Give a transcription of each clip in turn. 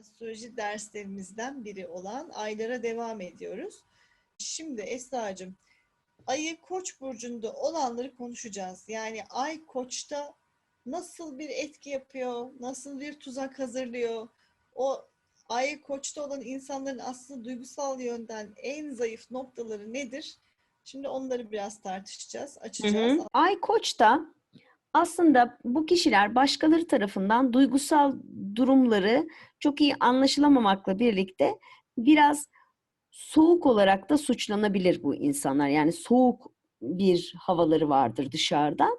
astroloji derslerimizden biri olan aylara devam ediyoruz. Şimdi Esra'cığım, ayı koç burcunda olanları konuşacağız. Yani ay koçta nasıl bir etki yapıyor, nasıl bir tuzak hazırlıyor, o ay koçta olan insanların aslında duygusal yönden en zayıf noktaları nedir? Şimdi onları biraz tartışacağız, Hı açacağız. hı. Ay Koç'ta aslında bu kişiler başkaları tarafından duygusal durumları çok iyi anlaşılamamakla birlikte biraz soğuk olarak da suçlanabilir bu insanlar. Yani soğuk bir havaları vardır dışarıdan.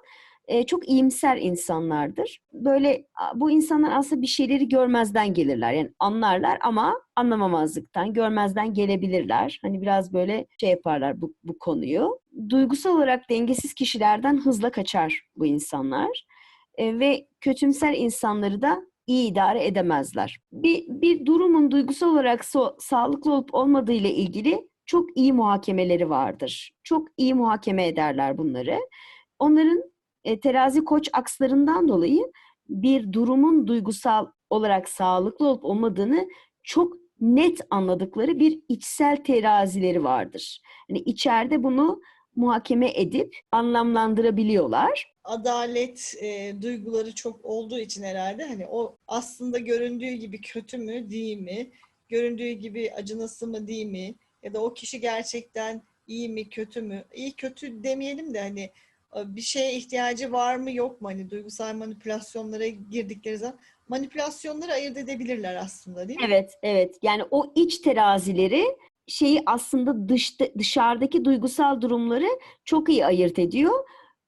Ee, çok iyimser insanlardır. Böyle bu insanlar aslında bir şeyleri görmezden gelirler. Yani anlarlar ama anlamamazlıktan, görmezden gelebilirler. Hani biraz böyle şey yaparlar bu, bu konuyu. Duygusal olarak dengesiz kişilerden hızla kaçar bu insanlar. Ee, ve kötümser insanları da iyi idare edemezler. Bir, bir durumun duygusal olarak so- sağlıklı olup olmadığı ile ilgili çok iyi muhakemeleri vardır. Çok iyi muhakeme ederler bunları. Onların e, terazi koç akslarından dolayı bir durumun duygusal olarak sağlıklı olup olmadığını çok net anladıkları bir içsel terazileri vardır. Hani içeride bunu muhakeme edip anlamlandırabiliyorlar. adalet e, duyguları çok olduğu için herhalde hani o aslında göründüğü gibi kötü mü değil mi? Göründüğü gibi acınası mı değil mi? Ya da o kişi gerçekten iyi mi kötü mü? İyi kötü demeyelim de hani bir şeye ihtiyacı var mı yok mu? Hani duygusal manipülasyonlara girdikleri zaman manipülasyonları ayırt edebilirler aslında değil mi? Evet, evet. Yani o iç terazileri şeyi aslında dışta, dışarıdaki duygusal durumları çok iyi ayırt ediyor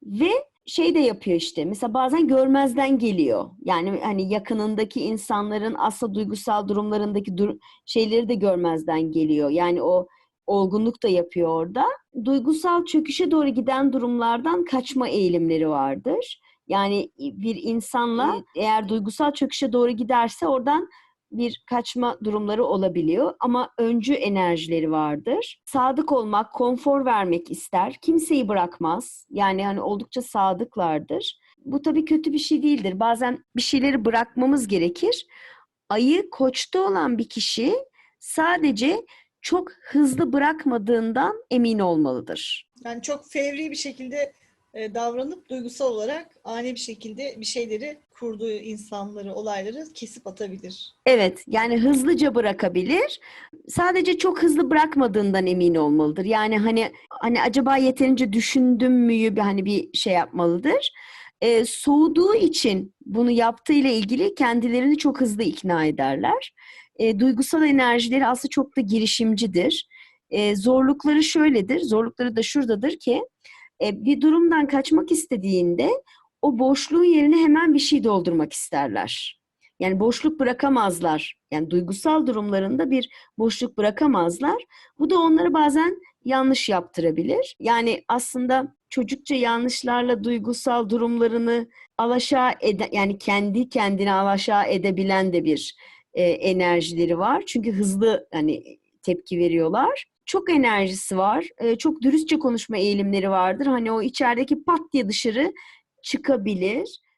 ve şey de yapıyor işte. Mesela bazen görmezden geliyor. Yani hani yakınındaki insanların aslında duygusal durumlarındaki dur- şeyleri de görmezden geliyor. Yani o olgunluk da yapıyor orada. Duygusal çöküşe doğru giden durumlardan kaçma eğilimleri vardır. Yani bir insanla eğer duygusal çöküşe doğru giderse oradan bir kaçma durumları olabiliyor ama öncü enerjileri vardır. Sadık olmak, konfor vermek ister. Kimseyi bırakmaz. Yani hani oldukça sadıklardır. Bu tabii kötü bir şey değildir. Bazen bir şeyleri bırakmamız gerekir. Ayı koçta olan bir kişi sadece çok hızlı bırakmadığından emin olmalıdır. Yani çok fevri bir şekilde e, davranıp duygusal olarak ani bir şekilde bir şeyleri kurduğu insanları, olayları kesip atabilir. Evet, yani hızlıca bırakabilir. Sadece çok hızlı bırakmadığından emin olmalıdır. Yani hani hani acaba yeterince düşündüm müyü bir hani bir şey yapmalıdır. Ee, soğuduğu için bunu yaptığı ile ilgili kendilerini çok hızlı ikna ederler. Ee, duygusal enerjileri aslında çok da girişimcidir. Ee, zorlukları şöyledir. Zorlukları da şuradadır ki e, bir durumdan kaçmak istediğinde o boşluğun yerine hemen bir şey doldurmak isterler. Yani boşluk bırakamazlar. Yani duygusal durumlarında bir boşluk bırakamazlar. Bu da onları bazen yanlış yaptırabilir. Yani aslında çocukça yanlışlarla duygusal durumlarını alaşağı ede yani kendi kendine alaşağı edebilen de bir e, enerjileri var. Çünkü hızlı hani tepki veriyorlar. Çok enerjisi var. E, çok dürüstçe konuşma eğilimleri vardır. Hani o içerideki pat diye dışarı çıkabilir.